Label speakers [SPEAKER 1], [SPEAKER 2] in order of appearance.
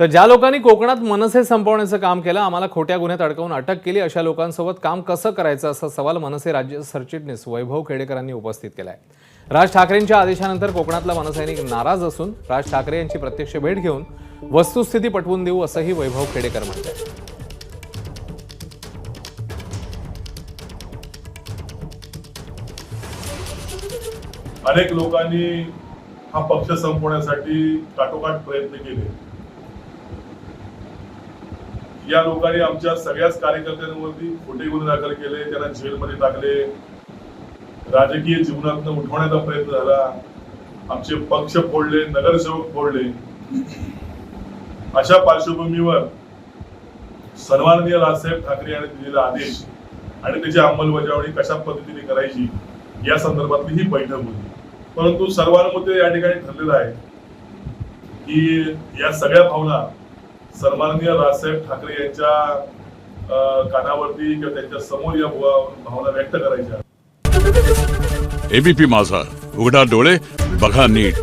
[SPEAKER 1] तर ज्या लोकांनी कोकणात मनसे संपवण्याचं काम केलं आम्हाला खोट्या गुन्ह्यात अडकवून अटक केली अशा लोकांसोबत काम कसं करायचं असा सवाल मनसे राज्य सरचिटणीस वैभव खेडेकरांनी उपस्थित केलाय. राज ठाकरेंच्या आदेशानंतर कोकणातला मनसैनिक नाराज असून राज ठाकरे यांची प्रत्यक्ष भेट घेऊन वस्तुस्थिती पटवून देऊ असंही वैभव खेडेकर म्हणतात.
[SPEAKER 2] अनेक लोकांनी हा पक्ष संपवण्यासाठी काटोकाट प्रयत्न केले. या लोकांनी आमच्या सगळ्याच कार्यकर्त्यांवरती खोटे गुन्हे दाखल केले त्यांना जेलमध्ये टाकले. राजकीय जीवनातनं उठवण्याचा प्रयत्न झाला. आमचे पक्ष फोडले नगरसेवक फोडले. अशा पार्श्वभूमीवर सर्वांनी राजसाहेब ठाकरे यांनी दिलेला आदेश आणि त्याची अंमलबजावणी कशा पद्धतीने करायची या संदर्भातली ही बैठक होती. परंतु सर्वांमध्ये या ठिकाणी ठरलेलं आहे की या सगळ्या भावना सन्माननीय राजसाहेब ठाकरे यांच्या अं, कानावरती किंवा त्यांच्यासमोर या भावना व्यक्त करायच्या.
[SPEAKER 3] एबीपी माझा. उघडा डोळे बघा नीट.